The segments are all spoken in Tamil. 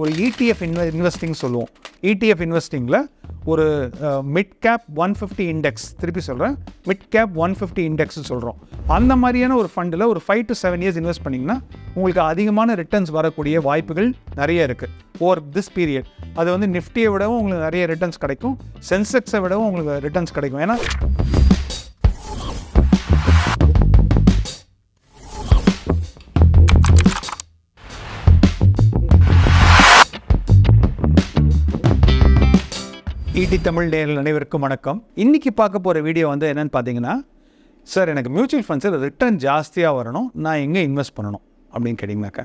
ஒரு இடிஎஃப் இன்வெ இன்வெஸ்டிங் சொல்லுவோம். இடிஎஃப் இன்வெஸ்டிங்கில் ஒரு mid cap one fifty index திருப்பி சொல்கிறேன் mid cap one fifty index சொல்கிறோம் அந்த மாதிரியான ஒரு ஃபண்டில் ஒரு five to seven years invest பண்ணிங்கன்னா உங்களுக்கு அதிகமான ரிட்டர்ன்ஸ் வரக்கூடிய வாய்ப்புகள் நிறைய இருக்குது ஓவர் திஸ் பீரியட் அது வந்து நிஃப்டியை விடவும் உங்களுக்கு நிறைய ரிட்டர்ன்ஸ் கிடைக்கும். சென்செக்ஸை விடவும் உங்களுக்கு ரிட்டர்ன்ஸ் கிடைக்கும். ஏன்னா ஈடி தமிழ் நேரில் அனைவருக்கும் வணக்கம். இன்றைக்கி பார்க்க போகிற வீடியோ வந்து என்னன்னு பார்த்தீங்கன்னா சார் எனக்கு மியூச்சுவல் ஃபண்ட்ஸில் ரிட்டர்ன் ஜாஸ்தியாக வரணும். நான் எங்கே இன்வெஸ்ட் பண்ணணும்? அப்படின்னு கேட்டிங்கனாக்கா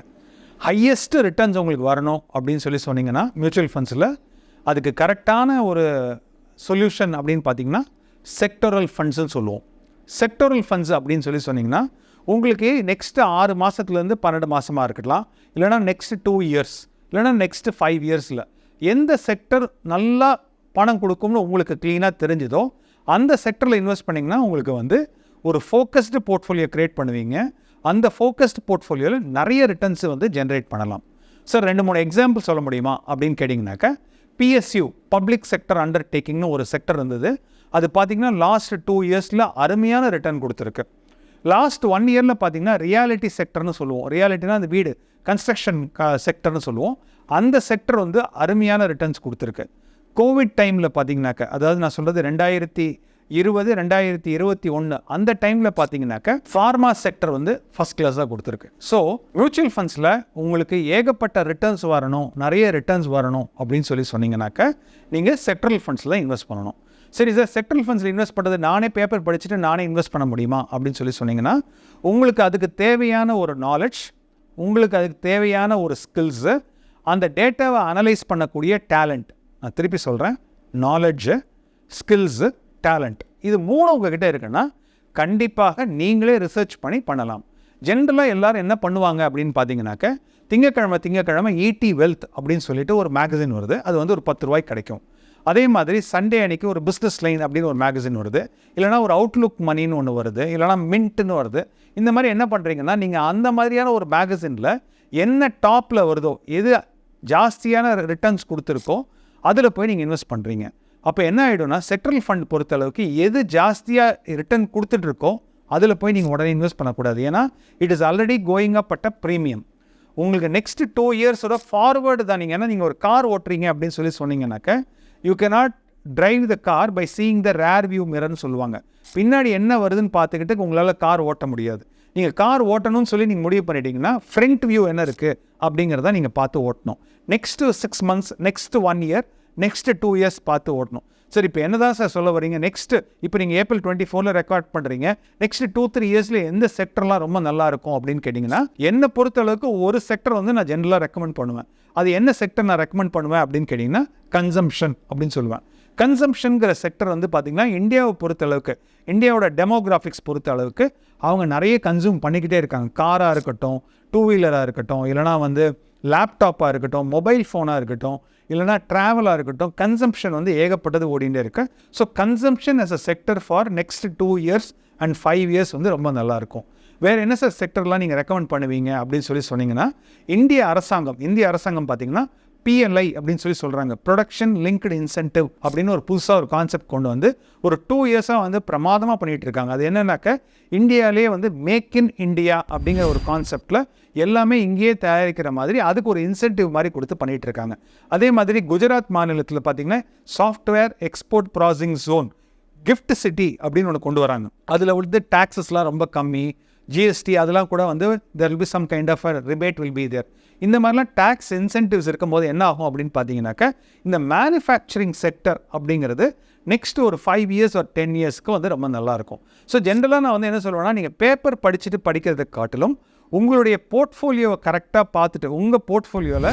ஹையஸ்ட்டு ரிட்டர்ன்ஸ் உங்களுக்கு வரணும். அப்படின்னு சொல்லி சொன்னீங்கன்னா மியூச்சுவல் ஃபண்ட்ஸில் அதுக்கு கரெக்டான ஒரு சொல்யூஷன் அப்படின்னு பார்த்தீங்கன்னா செக்டோரல் ஃபண்ட்ஸ்னு சொல்லுவோம். செக்டோரல் ஃபண்ட்ஸ் அப்படின்னு சொல்லி சொன்னிங்கன்னா உங்களுக்கு நெக்ஸ்ட்டு ஆறு மாதத்துலேருந்து பன்னெண்டு மாதமாக இருக்கலாம். இல்லைனா நெக்ஸ்ட்டு டூ இயர்ஸ் இல்லைனா நெக்ஸ்ட்டு ஃபைவ் இயர்ஸில் எந்த செக்டர் நல்லா பணம் கொடுக்கும்னு உங்களுக்கு க்ளீனாக தெரிஞ்சுதோ அந்த செக்டரில் இன்வெஸ்ட் பண்ணிங்கன்னா உங்களுக்கு வந்து ஒரு ஃபோக்கஸ்டு போர்ட்ஃபோலியோ க்ரியேட் பண்ணுவீங்க. அந்த ஃபோக்கஸ்டு போர்ட்ஃபோலியோவில் நிறைய ரிட்டர்ன்ஸை வந்து ஜென்ரேட் பண்ணலாம். சார் ரெண்டு மூணு எக்ஸாம்பிள் சொல்ல முடியுமா அப்படின்னு கேட்டிங்கனாக்கா பிஎஸ்யூ பப்ளிக் செக்டர் அண்டர்டேக்கிங்னு ஒரு செக்டர் இருந்தது. அது பார்த்திங்கன்னா லாஸ்ட் டூ இயர்ஸில் அருமையான ரிட்டர்ன் கொடுத்துருக்கு. லாஸ்ட் ஒன் இயரில் பார்த்தீங்கன்னா ரியாலிட்டி செக்டர்னு சொல்லுவோம். ரியாலிட்டினா அந்த வீடு கன்ஸ்ட்ரக்ஷன் செக்டர்னு சொல்லுவோம். அந்த செக்டர் வந்து அருமையான ரிட்டர்ன்ஸ் கொடுத்துருக்கு. கோவிட் டைமில் பார்த்தீங்கன்னாக்க அதாவது நான் சொல்கிறது ரெண்டாயிரத்தி இருபது ரெண்டாயிரத்தி இருபத்தி ஒன்று அந்த டைமில் பார்த்தீங்கன்னாக்க ஃபார்மா செக்டர் வந்து ஃபஸ்ட் கிளாஸாக கொடுத்துருக்கு. ஸோ மியூச்சுவல் ஃபண்ட்ஸில் உங்களுக்கு ஏகப்பட்ட ரிட்டர்ன்ஸ் வரணும் நிறைய ரிட்டர்ன்ஸ் வரணும் அப்படின்னு சொல்லி சொன்னீங்கன்னாக்க நீங்கள் செக்ட்ரல் ஃபண்ட்ஸில் இன்வெஸ்ட் பண்ணணும். சரி சார் செக்ட்ரல் ஃபண்ட்ஸில் இன்வெஸ்ட் பண்ணுறது நானே பேப்பர் படிச்சுட்டு நானே இன்வெஸ்ட் பண்ண முடியுமா அப்படின்னு சொல்லி சொன்னீங்கன்னா உங்களுக்கு அதுக்கு தேவையான ஒரு நாலேஜ் உங்களுக்கு அதுக்கு தேவையான ஒரு ஸ்கில்ஸு அந்த டேட்டாவை அனலைஸ் பண்ணக்கூடிய டேலண்ட் நான் திருப்பி சொல்கிறேன் நாலெட்ஜு ஸ்கில்ஸு டேலண்ட் இது மூணு உங்ககிட்ட இருக்குன்னா கண்டிப்பாக நீங்களே ரிசர்ச் பண்ணி பண்ணலாம். ஜென்ரலாக எல்லாரும் என்ன பண்ணுவாங்க அப்படின்னு பார்த்தீங்கன்னாக்க திங்கக்கிழமை திங்கக்கிழமை ஈடி வெல்த் அப்படின்னு சொல்லிட்டு ஒரு மேகசின் வருது. அது வந்து ஒரு பத்து ரூபாய்க்கு கிடைக்கும். அதே மாதிரி சண்டே அன்னைக்கு ஒரு பிஸ்னஸ் லைன் அப்படின்னு ஒரு மேகசின் வருது. இல்லைனா ஒரு அவுட்லுக் மணின்னு ஒன்று வருது. இல்லைனா மின்ட்டுன்னு வருது. இந்த மாதிரி என்ன பண்ணுறீங்கன்னா நீங்கள் அந்த மாதிரியான ஒரு மேகசினில் என்ன டாப்பில் வருதோ எது ஜாஸ்தியான ரிட்டர்ன்ஸ் கொடுத்துருக்கோ அதில் போய் நீங்கள் இன்வெஸ்ட் பண்ணுறீங்க அப்போ என்ன ஆகிடும்னா செக்ட்ரல் ஃபண்ட் பொறுத்தளவுக்கு எது ஜாஸ்தியாக ரிட்டர்ன் கொடுத்துட்ருக்கோ அதில் போய் நீங்கள் உடனே இன்வெஸ்ட் பண்ணக்கூடாது. ஏன்னா it is already going up at a premium உங்களுக்கு நெக்ஸ்ட் டூ இயர்ஸோட ஃபார்வேர்டு தான். நீங்கள் ஏன்னா நீங்கள் ஒரு கார் ஓட்டுறீங்க அப்படின்னு சொல்லி சொன்னீங்கன்னாக்க you cannot drive the car by seeing the rear view மிரர்னு சொல்லுவாங்க. பின்னாடி என்ன வருதுன்னு பார்த்துக்கிட்டு உங்களால் கார் ஓட்ட முடியாது. நீங்கள் கார் ஓட்டணும்னு சொல்லி நீங்கள் முடிவு பண்ணிட்டீங்கன்னா ஃப்ரண்ட் வியூ என்ன இருக்குது அப்படிங்கிறத நீங்கள் பார்த்து ஓட்டணும். Next six months next one year next two years பார்த்து ஓட்டணும். சரி இப்போ என்ன தான் சார் சொல்ல வரீங்க? நெக்ஸ்ட்டு இப்போ நீங்கள் ஏப்ரல் டுவெண்ட்டி ஃபோரில் ரெக்கார்ட் பண்ணுறீங்க நெக்ஸ்ட் டூ த்ரீ இயர்ஸில் எந்த செக்டர்லாம் ரொம்ப நல்லா இருக்கும் அப்படின்னு கேட்டிங்கன்னா என்னை பொறுத்தளவுக்கு ஒரு செக்டர் வந்து நான் ஜென்ரலாக ரெக்கமெண்ட் பண்ணுவேன். அது என்ன செக்டர் நான் ரெக்கமெண்ட் பண்ணுவேன் அப்படின்னு கேட்டிங்கன்னா கன்சம்ஷன் அப்படின்னு சொல்லுவேன். கன்சம்ஷனுங்கிற செக்டர் வந்து பார்த்திங்கன்னா இந்தியாவை பொறுத்த அளவுக்கு இந்தியாவோட டெமோகிராஃபிக்ஸ் பொறுத்த அளவுக்கு அவங்க நிறைய கன்சியூம் பண்ணிக்கிட்டே இருக்காங்க. காராக இருக்கட்டும் டூ வீலராக இருக்கட்டும் இல்லைனா வந்து லேப்டாப்பாக இருக்கட்டும் மொபைல் ஃபோனாக இருக்கட்டும் இல்லைனா ட்ராவலாக இருக்கட்டும் கன்சம்ஷன் வந்து ஏகப்பட்டது ஓடிண்டே இருக்கு. So consumption as a sector for next two years and five years வந்து ரொம்ப நல்லாயிருக்கும் வேறு என்ன சார் செக்டர்லாம் நீங்கள் ரெக்கமெண்ட் பண்ணுவீங்க அப்படின்னு சொல்லி சொன்னீங்கன்னா இந்திய அரசாங்கம் இந்திய அரசாங்கம் பார்த்தீங்கன்னா பிஎல்ஐ அப்படின்னு சொல்லி சொல்கிறாங்க ப்ரொடக்ஷன் லிங்க்டு இன்சென்டிவ் அப்படின்னு ஒரு புதுசாக ஒரு கான்செப்ட் கொண்டு வந்து ஒரு டூ இயர்ஸாக வந்து பிரமாதமாக பண்ணிகிட்டு இருக்காங்க. அது என்னன்னாக்க இந்தியாவிலே வந்து மேக் இன் இந்தியா அப்படிங்கிற ஒரு கான்செப்டில் எல்லாமே இங்கேயே தயாரிக்கிற மாதிரி அதுக்கு ஒரு இன்சென்டிவ் மாதிரி கொடுத்து பண்ணிகிட்டு இருக்காங்க. அதே மாதிரி குஜராத் மாநிலத்தில் பார்த்தீங்கன்னா software export processing zone GIFT city அப்படின்னு ஒன்று கொண்டு வராங்க. அதில் வந்து டேக்ஸஸ்லாம் ரொம்ப கம்மி. ஜிஎஸ்டி அதெல்லாம் கூட வந்து there will be some kind of a rebate will be there இந்த மாதிரிலாம் டேக்ஸ் இன்சென்டிவ்ஸ் இருக்கும்போது என்ன ஆகும் அப்படின்னு பார்த்தீங்கன்னாக்கா இந்த மேனுஃபேக்சரிங் செக்டர் அப்படிங்கிறது நெக்ஸ்ட் ஒரு ஃபைவ் இயர்ஸ் ஒரு டென் இயர்ஸ்க்கு வந்து ரொம்ப நல்லாயிருக்கும் ஸோ ஜென்ரலாக நான் வந்து என்ன சொல்லுவேன்னா நீங்கள் பேப்பர் படிச்சுட்டு படிக்கிறதை காட்டிலும் உங்களுடைய போர்ட்ஃபோலியோவை கரெக்டாக பார்த்துட்டு உங்கள் போர்ட்ஃபோலியோவில்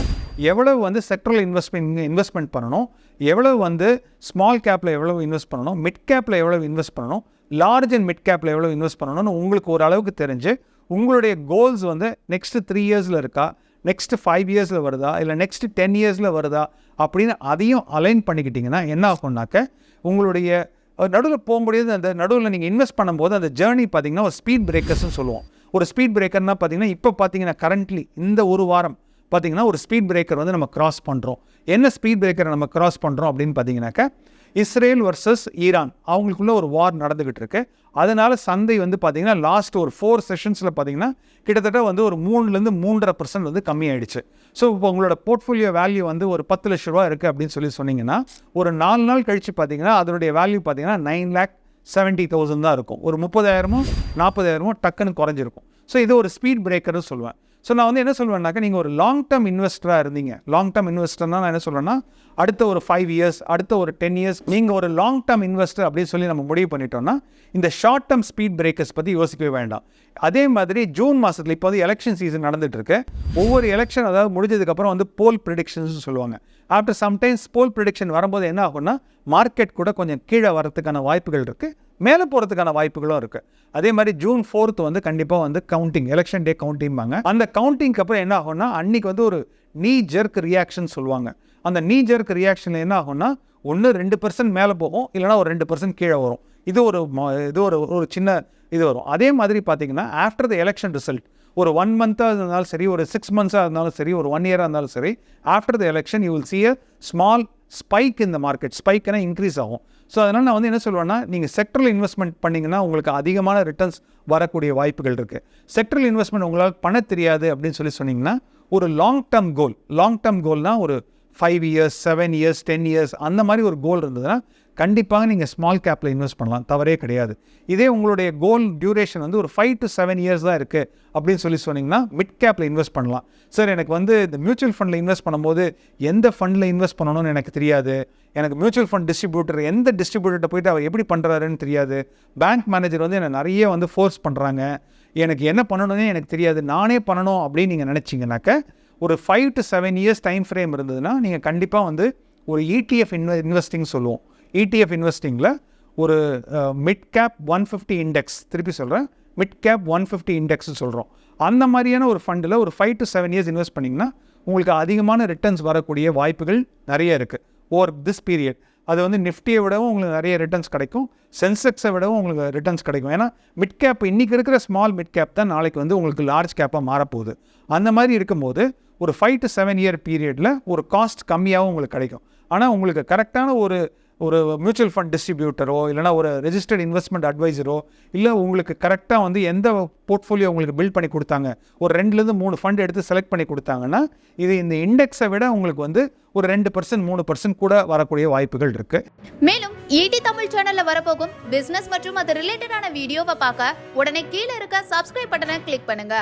எவ்வளவு வந்து செக்டரில் இன்வெஸ்ட்மெண்ட் இன்வெஸ்ட்மெண்ட் பண்ணணும் எவ்வளவு வந்து ஸ்மால் கேப்பில் எவ்வளவு இன்வெஸ்ட் பண்ணணும் மிட் கேப்பில் எவ்வளவு இன்வெஸ்ட் பண்ணணும் லார்ஜ் அண்ட் மிட் கேப்பில் எவ்வளோ இன்வெஸ்ட் பண்ணணும்னு உங்களுக்கு ஓரளவுக்கு தெரிஞ்சு உங்களுடைய கோல்ஸ் வந்து நெக்ஸ்ட்டு த்ரீ இயர்ஸில் இருக்கா நெக்ஸ்ட் ஃபைவ் இயர்ஸில் வருதா இல்லை நெக்ஸ்ட் டென் இயர்ஸில் வருதா அப்படின்னு அதையும் அலைன் பண்ணிக்கிட்டிங்கன்னா என்ன ஆகும்னாக்க உங்களுடைய நடுவில் போக முடியாது அந்த நடுவில் நீங்கள் இன்வெஸ்ட் பண்ணும்போது அந்த ஜேர்னி பார்த்தீங்கன்னா ஒரு ஸ்பீட் பிரேக்கர்ஸ்னு சொல்லுவோம். ஒரு ஸ்பீட் பிரேக்கர்னா பார்த்தீங்கன்னா இப்போ பார்த்தீங்கன்னா கரண்ட்லி இந்த ஒரு வாரம் பார்த்தீங்கன்னா ஒரு ஸ்பீட் பிரேக்கர் வந்து நம்ம கிராஸ் பண்ணுறோம் என்ன ஸ்பீட் பிரேக்கரை நம்ம கிராஸ் பண்ணுறோம் அப்படின்னு பார்த்தீங்கன்னாக்கா இஸ்ரேல் வர்சஸ் ஈரான். அவங்களுக்குள்ள ஒரு வார் நடந்துக்கிட்டு இருக்கு. அதனால சந்தை வந்து பார்த்தீங்கன்னா லாஸ்ட் ஒரு ஃபோர் செஷன்ஸில் பார்த்தீங்கன்னா கிட்டத்தட்ட வந்து ஒரு மூணுலேருந்து மூன்றரை பர்சன்ட் வந்து கம்மியாயிடுச்சு. ஸோ இப்போ உங்களோட போர்ட்ஃபோலியோ வேல்யூ வந்து ஒரு பத்து லட்ச ரூபா இருக்குது அப்படின்னு சொல்லி சொன்னீங்கன்னா ஒரு நாலு நாள் கழித்து பார்த்தீங்கன்னா அதனுடைய வேல்யூ பார்த்தீங்கன்னா நைன் லேக் செவன்ட்டி தௌசண்ட் தான் இருக்கும். ஒரு முப்பதாயிரமோ நாற்பதாயிரமோ டக்குன்னு குறைஞ்சிருக்கும். ஸோ இது ஒரு ஸ்பீட் பிரேக்கர்னு சொல்லுவேன் ஸோ நான் வந்து என்ன சொல்லுவேன்னாக்கா நீங்கள் ஒரு லாங் டேர்ம் இன்வெஸ்டராக இருந்தீங்க. லாங் டேர்ம் இன்வெஸ்டர்னால் நான் என்ன சொல்கிறேன்னா அடுத்த ஒரு ஃபைவ் இயர்ஸ் அடுத்த ஒரு டென் இயர்ஸ் நீங்கள் ஒரு லாங் டேர்ம் இன்வெஸ்டர் அப்படின்னு சொல்லி நம்ம முடிவு பண்ணிட்டோம்னா இந்த ஷார்ட் டேர்ம் ஸ்பீட் பிரேக்கர்ஸ் பற்றி யோசிக்கவே வேண்டாம். அதே மாதிரி ஜூன் மாதத்தில் இப்போ வந்து எலெக்ஷன் சீசன் நடந்துகிட்ருக்கு ஒவ்வொரு எலெக்ஷன் அதாவது முடிஞ்சதுக்கப்புறம் வந்து போல் ப்ரிடிக்ஷன்ஸ் சொல்லுவாங்க. ஆஃப்டர் சம்டைம்ஸ் போல் ப்ரிடிக்ஷன் வரும்போது என்ன ஆகும்னா மார்க்கெட் கூட கொஞ்சம் கீழே வரதுக்கான வாய்ப்புகள் இருக்குது மேலே போகிறதுக்கான வாய்ப்புகளும் இருக்குது அதே மாதிரி ஜூன் ஃபோர்த் வந்து கண்டிப்பாக வந்து கவுண்டிங் எலெக்ஷன் டே கவுண்டிங்பாங்க அந்த கவுண்டிங்க்கு அப்புறம் என்ன ஆகும்னா அன்றைக்கி வந்து ஒரு நீ ஜெர்க் ரியாக்ஷன் சொல்லுவாங்க. அந்த நீ ஜெர்க் ரியாக்ஷனில் என்ன ஆகும்னா ஒன்று ரெண்டு பர்சன்ட் மேலே போகும் இல்லைனா ஒரு ரெண்டு பர்சன்ட் கீழே வரும். இது ஒரு இது ஒரு ஒரு சின்ன இது வரும். அதே மாதிரி பார்த்தீங்கன்னா ஆஃப்டர் த எலெக்ஷன் ரிசல்ட் ஒரு ஒன் மந்த்தாக இருந்தாலும் சரி ஒரு சிக்ஸ் மந்த்ஸாக இருந்தாலும் சரி ஒரு ஒன் இயராக இருந்தாலும் சரி after the election you will see a small spike இந்த மார்க்கெட் ஸ்பைக்னா இன்க்ரீஸ் ஆகும். ஸோ அதனால் நான் வந்து என்ன சொல்லுவேன்னா நீங்கள் செக்டரில் இன்வெஸ்ட்மெண்ட் பண்ணிங்கன்னா உங்களுக்கு அதிகமான ரிட்டர்ன்ஸ் வரக்கூடிய வாய்ப்புகள் இருக்குது செக்டரில் இன்வெஸ்ட்மெண்ட் உங்களால் பண்ண தெரியாது அப்படின்னு சொல்லி சொன்னீங்கன்னா ஒரு long term goal long term கோல்னா ஒரு five years seven years ten years அந்த மாதிரி ஒரு கோல் இருந்ததுன்னா கண்டிப்பாக நீங்கள் ஸ்மால் கேப்பில் இன்வெஸ்ட் பண்ணலாம். தவறே கிடையாது. இதே உங்களுடைய கோல் டியூரேஷன் வந்து ஒரு ஃபைவ் டு செவன் இயர்ஸ் தான் இருக்குது அப்படின்னு சொல்லி சொன்னீங்கன்னா மிட் கேப்பில் இன்வெஸ்ட் பண்ணலாம். சார் எனக்கு வந்து இந்த மியூச்சுவல் ஃபண்டில் இன்வெஸ்ட் பண்ணும்போது எந்த ஃபண்டில் இன்வெஸ்ட் பண்ணணும்னு எனக்கு தெரியாது. எனக்கு மியூச்சுவல் ஃபண்ட் டிஸ்ட்ரிபியூட்டர் எந்த டிஸ்ட்ரிபியூட்டர்கிட்ட போயிட்டு அவர் எப்படி பண்ணுறாருன்னு தெரியாது. பேங்க் மேனேஜர் வந்து என்னை நிறைய வந்து ஃபோர்ஸ் பண்ணுறாங்க எனக்கு என்ன பண்ணணும்னே எனக்கு தெரியாது. நானே பண்ணணும் அப்படின்னு நீங்கள் நினச்சிங்கனாக்க ஒரு five to seven years time frame இருந்ததுன்னா நீங்கள் கண்டிப்பாக வந்து ஒரு இடிஎஃப் இன்வெ இன்வெஸ்டிங் சொல்லுவோம். இடிஎஃப் இன்வெஸ்டிங்கில் ஒரு mid cap one fifty index திருப்பி சொல்கிறேன் மிட் கேப் ஒன் ஃபிஃப்டி இண்டெக்ஸ்னு சொல்கிறோம் அந்த மாதிரியான ஒரு ஃபண்டில் ஒரு five to seven years invest பண்ணிங்கன்னா உங்களுக்கு அதிகமான ரிட்டர்ன்ஸ் வரக்கூடிய வாய்ப்புகள் நிறைய இருக்குது ஓவர் திஸ் பீரியட் அது வந்து நிஃப்டியை விடவும் உங்களுக்கு நிறைய ரிட்டர்ன்ஸ் கிடைக்கும். சென்செக்ஸை விடவும் உங்களுக்கு ரிட்டர்ன்ஸ் கிடைக்கும். ஏன்னா மிட் கேப் இன்றைக்கி இருக்கிற ஸ்மால் மிட் கேப் தான் நாளைக்கு வந்து உங்களுக்கு லார்ஜ் கேப்பாக மாறப்போகுது. அந்த மாதிரி இருக்கும்போது ஒரு ஃபைவ் டு செவன் இயர் பீரியடில் ஒரு காஸ்ட் கம்மியாகவும் உங்களுக்கு கிடைக்கும். ஆனால் உங்களுக்கு கரெக்டான ஒரு ஒரு மியூச்சுவல் ஃபண்ட் டிஸ்ட்ரிபியூட்டரோ இல்லைனா ஒரு ரெஜிஸ்டர்ட் இன்வெஸ்ட்மெண்ட் அட்வைசரோ இல்லை உங்களுக்கு கரெக்டாக வந்து எந்த போர்ட்ஃபோலியோ உங்களுக்கு பில்ட் பண்ணி கொடுத்தாங்க? ஒரு ரெண்டுலேருந்து மூணு ஃபண்ட் எடுத்து செலக்ட் பண்ணி கொடுத்தாங்கன்னா இது இந்த இண்டெக்ஸை விட உங்களுக்கு வந்து ஒரு ரெண்டு பர்சன்ட் மூணு பர்சன்ட் கூட வரக்கூடிய வாய்ப்புகள் இருக்குது மேலும் ஈடி தமிழ் சேனல்ல வரப்போகும் பிசினஸ் மற்றும் அது ரிலேட்டடான வீடியோவை பார்க்க உடனே கீழே இருக்க சப்ஸ்கிரைப் பட்டனை கிளிக் பண்ணுங்க.